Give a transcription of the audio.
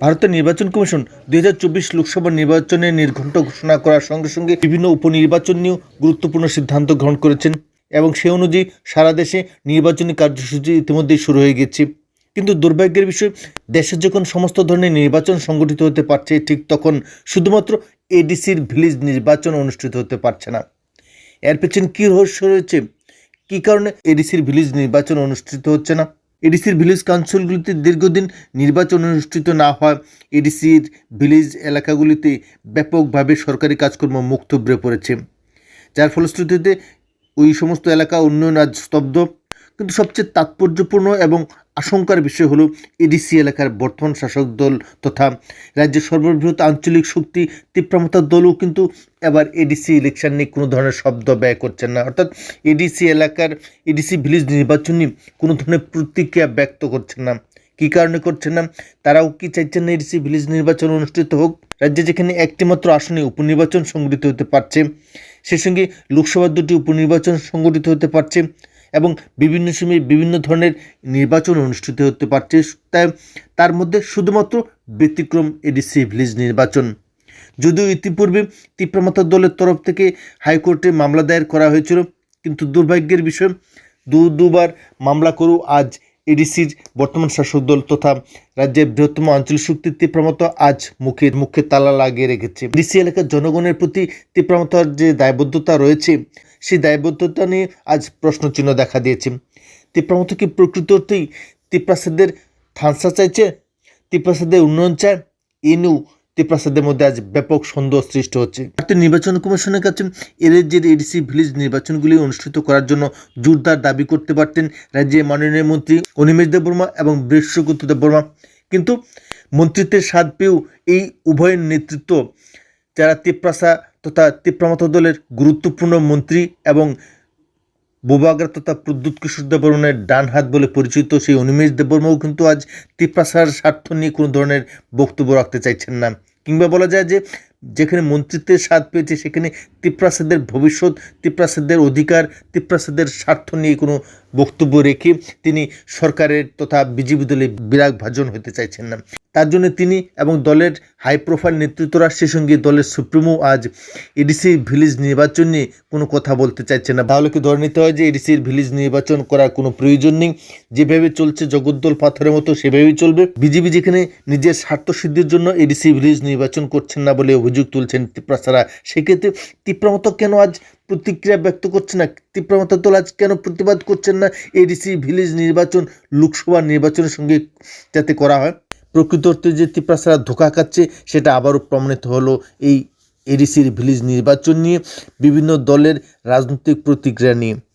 ভারতের নির্বাচন কমিশন দুই হাজার চব্বিশ লোকসভা নির্বাচনের নির্ঘণ্ট ঘোষণা করার সঙ্গে সঙ্গে বিভিন্ন উপনির্বাচন নিয়েও গুরুত্বপূর্ণ সিদ্ধান্ত গ্রহণ করেছেন এবং সে অনুযায়ী সারা দেশে নির্বাচনী কার্যসূচি ইতিমধ্যেই শুরু হয়ে গেছে কিন্তু দুর্ভাগ্যের বিষয়, দেশে যখন সমস্ত ধরনের নির্বাচন সংগঠিত হতে পারছে, ঠিক তখন শুধুমাত্র এডিসির ভিলেজ নির্বাচন অনুষ্ঠিত হতে পারছে না। এর পেছনে কী রহস্য রয়েছে? কী কারণে এডিসির ভিলেজ নির্বাচন অনুষ্ঠিত হচ্ছে না? এডিসির ভিলেজ কাউন্সিলগুলিতে দীর্ঘদিন নির্বাচন অনুষ্ঠিত না হয়। এডিসির ভিলেজ এলাকাগুলিতে ব্যাপকভাবে সরকারি কাজকর্ম মুখ থুবড়ে পড়েছে। যার ফলশ্রুতিতে ওই সমস্ত এলাকা উন্নয়ন আজ স্তব্ধ। কিন্তু সবচেয়ে তাৎপর্যপূর্ণ এবং আশঙ্কার বিষয় হলো এডিসি এলাকার বর্তমান শাসক দল তথা রাজ্যের সর্ববৃহৎ আঞ্চলিক শক্তি তীব্রমতার দলও কিন্তু এবার এডিসি ইলেকশন নিয়ে কোনো ধরনের শব্দ ব্যয় করছেন না। অর্থাৎ এডিসি এলাকার এডিসি ভিলেজ নির্বাচন নিয়ে কোনো ধরনের প্রতিক্রিয়া ব্যক্ত করছেন না। কী কারণে করছেন না? তারাও কি চাইছেন না এডিসি ভিলেজ নির্বাচন অনুষ্ঠিত হোক? রাজ্যে যেখানে একটিমাত্র আসনে উপনির্বাচন সংগঠিত হতে পারছে, সেই সঙ্গে লোকসভার দুটি উপনির্বাচন সংগঠিত হতে পারছে এবং বিভিন্ন সময়ে বিভিন্ন ধরনের নির্বাচন অনুষ্ঠিত হতে পারছে। তাই তার মধ্যে শুধুমাত্র ব্যতিক্রম এডিসি ভিলেজ নির্বাচন। যদিও ইতিপূর্বে তীব্রমাতা দলের তরফ থেকে হাইকোর্টে মামলা দায়ের করা হয়েছিল, কিন্তু দুর্ভাগ্যের বিষয়, দু, দুবার মামলা করেও আজ এডিসির বর্তমান শাসক দল তথা রাজ্যের বৃহত্তম আঞ্চলিক শক্তির তীব্রমতা আজ মুখের মুখে তালা লাগিয়ে রেখেছে। এডিসি এলাকার জনগণের প্রতি তীব্রমতার যে দায়বদ্ধতা রয়েছে সেই দায়বদ্ধতা নিয়ে আজ প্রশ্নচিহ্ন দেখা দিয়েছে। তীব্রমত কি প্রকৃত অর্থেই তিপ্রাসাদের থানসা চাইছে, তিপ্রাসাদের উন্নয়ন চায় ইনু তিপ্রাসাদের মধ্যে আজ ব্যাপক সন্দেহ সৃষ্টি হচ্ছে। ভারতের নির্বাচন কমিশনের কাছে এর যে এডিসি ভিলেজ নির্বাচনগুলি অনুষ্ঠিত করার জন্য জোরদার দাবি করতে পারতেন রাজ্যের মাননীয় মন্ত্রী অনিমেষ দেববর্মা এবং বৃহস্পতি দেববর্মা কিন্তু মন্ত্রিত্বের স্বাদ পেয়েও এই উভয়ের নেতৃত্ব যারা তিপ্রাসা তথা তিপ্রামত দলের গুরুত্বপূর্ণ মন্ত্রী এবং বোবাগ্রা তথা প্রদ্যুৎ কিশোর দেববর্মনের ডান হাত বলে পরিচিত সেই অনিমেষ দেববর্মাও কিন্তু আজ তিপ্রাসার স্বার্থ নিয়ে কোনো ধরনের বক্তব্য রাখতে চাইছেন না। কিংবা বলা যায় যে যেখানে মন্ত্রিত্বের স্বাদ পেয়েছে, সেখানে তিপ্রাসাদের ভবিষ্যৎ, তিপ্রাসাদের অধিকার, তিপ্রাসাদের স্বার্থ নিয়ে কোনো বক্তব্য রেখে তিনি সরকারের তথা বিজেপি দলে বিরাগ ভাজন হতে চাইছেন না। তার জন্য তিনি এবং দলের হাই প্রোফাইল নেতৃত্বরা সে সঙ্গে দলের সুপ্রিমো আজ এডিসি ভিলেজ নির্বাচন নিয়ে কোনো কথা বলতে চাইছে না। তাহলে কি ধরে নিতে হয় যে এডিসির ভিলেজ নির্বাচন করার কোনো প্রয়োজন নেই? যেভাবে চলছে জগদ্দল পাথরের মতো সেভাবেই চলবে। বিজেপি যেখানে নিজের স্বার্থ সিদ্ধির জন্য এডিসি ভিলেজ নির্বাচন করছেন না বলে অভিযোগ তুলছেন তিপ্রাসারা সেক্ষেত্রে তিপ্রামত কেন আজ প্রতিক্রিয়া ব্যক্ত করছে না? তিপ্রামত দল আজ কেন প্রতিবাদ করছেন না? এডিসি ভিলেজ নির্বাচন, লোকসভা নির্বাচনের সঙ্গে যাতে করা হয়? প্রকৃত অর্থে যে তিপ্রাসারা ধোকা খাচ্ছে, সেটা আবারও প্রমাণিত হলো এই এডিসির ভিলেজ নির্বাচন নিয়ে বিভিন্ন দলের রাজনৈতিক প্রতিক্রিয়া নিয়ে।